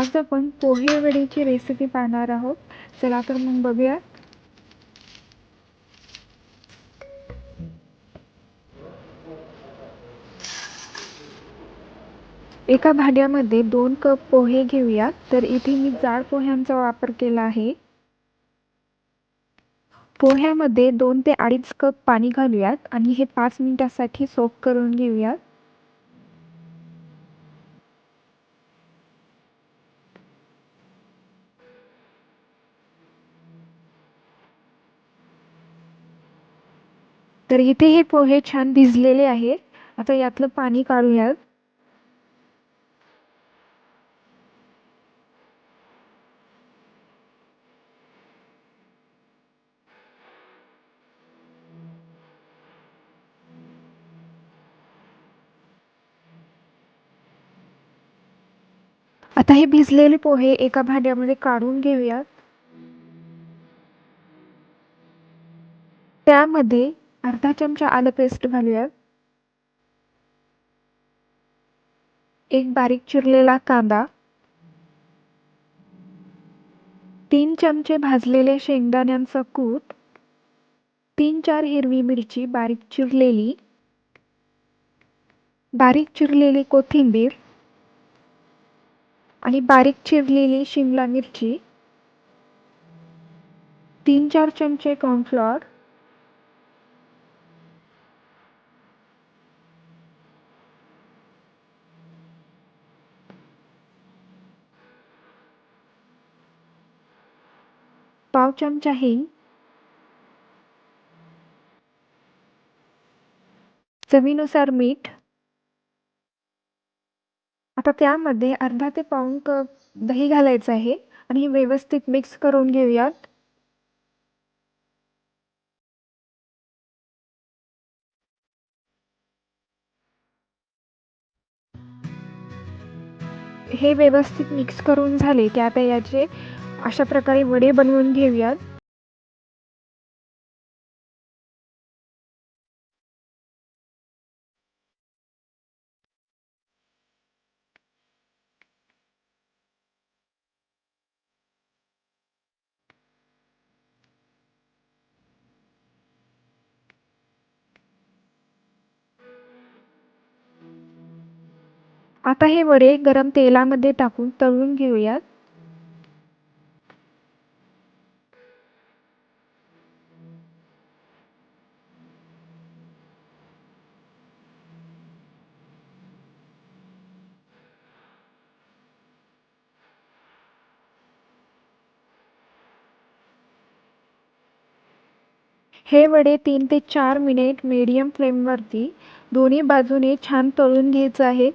आज आपण पोहे वडीची रेसिपी पाहणार आहोत. चला तर मग बघूया. एका भांड्यामध्ये दोन कप पोहे घेऊया. तर इथे मी जाड पोह्यांचा वापर केला आहे. पोह्यामध्ये दोन ते अडीच कप पाणी घालूयात आणि हे पाच मिनिटासाठी सोप करून घेऊयात. तर इथे हे पोहे छान भिजलेले आहेत आता यातलं पाणी काढूयात. आता हे भिजलेले पोहे एका भांड्यामध्ये काढून घेऊयात. त्यामध्ये अर्धा चमचा आलं पेस्ट घालूयात. एक बारीक चिरलेला कांदा. तीन चमचे भाजलेले शेंगदाण्यांचं कूट. तीन चार हिरवी मिरची बारीक चिरलेली. बारीक चिरलेली कोथिंबीर. आणि बारीक चिरलेली शिमला मिरची. तीन चार चमचे कॉर्नफ्लॉर पाव चमचा हिंग चवीनुसार मीठ आता त्यामध्ये अर्धा ते पाऊण कप दही घालायचं आहे आणि व्यवस्थित मिक्स करून घेऊयात. हे व्यवस्थित मिक्स करून झाले. की आता याचे अशा प्रकारे वडे बनवून घेऊयात. आता हे वडे गरम तेलामध्ये टाकून तळून घेऊयात. हे वडे तीन ते चार मिनिट मीडियम फ्लेमवरती दोन्ही बाजूने छान तळून घ्यायचं आहे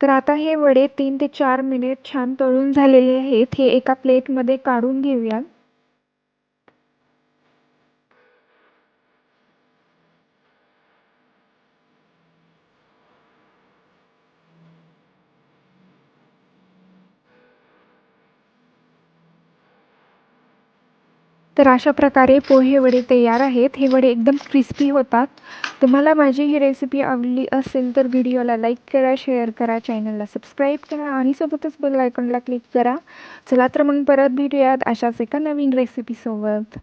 तर आता हे वडे तीन ते चार मिनिट छान तळून झालेले आहेत. हे एका प्लेटमध्ये काढून घेऊया तर अशा प्रकारे पोहे वडे तयार आहेत. हे वडे एकदम क्रिस्पी होतात. तुम्हाला माझी ही रेसिपी आवडली असेल तर व्हिडिओला लाईक करा शेअर करा चॅनलला सबस्क्राईब करा आणि सोबतच बेल आयकॉनला क्लिक करा. चला तर मग परत भेटूयात अशाच एका नवीन रेसिपीसोबत